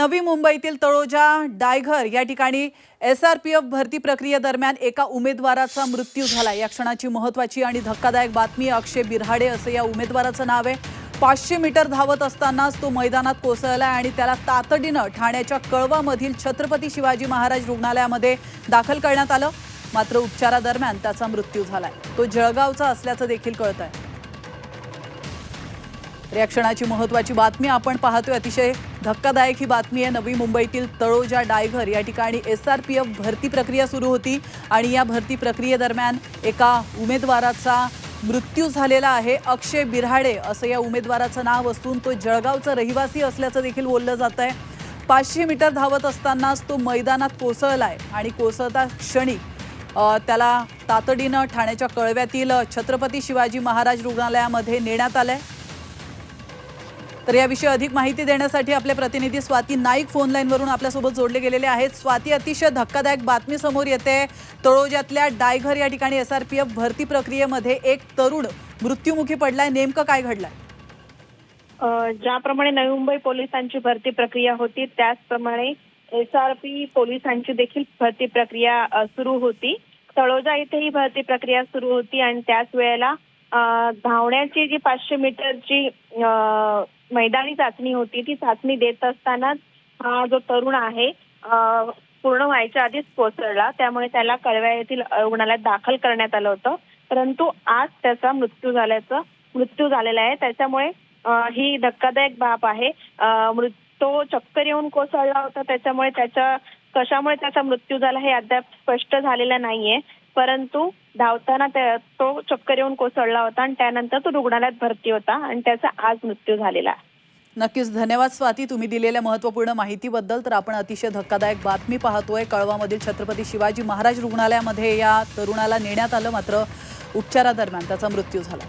नवी मुंबईतील तळोजा डायघर या ठिकाणी एस आर पी एफ भरती प्रक्रियेदरम्यान एका उमेदवाराचा मृत्यू झाला. या क्षणाची महत्वाची आणि धक्कादायक बातमी अक्षय बिरहाडे असं या उमेदवाराचं नाव आहे. पाचशे मीटर धावत असतानाच तो मैदानात कोसळला आणि त्याला तातडीनं ठाण्याच्या कळवामधील छत्रपती शिवाजी महाराज रुग्णालयामध्ये दाखल करण्यात आलं. मात्र उपचारादरम्यान त्याचा मृत्यू झालाय. तो जळगावचा असल्याचं देखील कळत आहे या क्षणाची महत्वाची बातमी आपण पाहतोय अतिशय धक्कादायक ही बातमी आहे. नवी मुंबईतील तळोजा डायघर. या ठिकाणी एस आर पी एफ भरती प्रक्रिया सुरू होती आणि या भरती प्रक्रियेदरम्यान एका उमेदवाराचा मृत्यू झालेला आहे. अक्षय बिराडे असं या उमेदवाराचं नाव असून तो जळगावचा रहिवासी असल्याचं देखील बोललं जात आहे पाचशे मीटर धावत असतानाच तो मैदानात कोसळलाय आणि कोसळता क्षणी त्याला तातडीनं ठाण्याच्या कळव्यातील छत्रपती शिवाजी महाराज रुग्णालयामध्ये नेण्यात आलंय. तर याविषयी अधिक माहिती देण्यासाठी आपले प्रतिनिधी स्वाती नाईक फोन लाईनवरून आपल्यासोबत जोडले गेलेले आहेत. स्वाती अतिशय धक्कादायक बातमी समोर येते. तळोज्यातल्या डायघर या ठिकाणी एस आर पी एफ भरती प्रक्रियेमध्ये एक तरुण मृत्युमुखी पडलाय. नेमकं काय घडलंय? ज्याप्रमाणे नवी मुंबई पोलिसांची भरती प्रक्रिया होती त्याचप्रमाणे एस आर पी पोलिसांची देखील भरती प्रक्रिया सुरू होती. तळोजा इथे ही भरती प्रक्रिया सुरू होती आणि त्याच वेळेला धावण्याची जी पाचशे मीटरची अ, मैदानी चाचणी होती. ती चाचणी देत असतानाच हा जो तरुण आहे पूर्ण व्हायच्या आधीच कोसळला. त्यामुळे त्याला कळव्या येथील रुग्णालयात दाखल करण्यात आलं होतं. परंतु आज त्याचा मृत्यू झाल्याचं मृत्यू झालेला आहे. त्याच्यामुळे ही धक्कादायक बाब आहे. मृ- तो चक्कर येऊन कोसळला होता. त्याच्यामुळे त्याच्या कशामुळे त्याचा मृत्यू झाला हे अद्याप स्पष्ट झालेलं नाहीये. परंतु धावताना तो चक्कर येऊन कोसळला होता आणि त्यानंतर तो रुग्णालयात भरती होता आणि त्याचा आज मृत्यू झालेला आहे. नक्कीच धन्यवाद स्वाती. तुम्ही दिलेल्या महत्त्वपूर्ण माहितीबद्दल तर आपण अतिशय धक्कादायक बातमी पाहतोय. कळवामधील छत्रपती शिवाजी महाराज रुग्णालयामध्ये या तरुणाला नेण्यात आलं मात्र उपचारादरम्यान त्याचा मृत्यू झाला.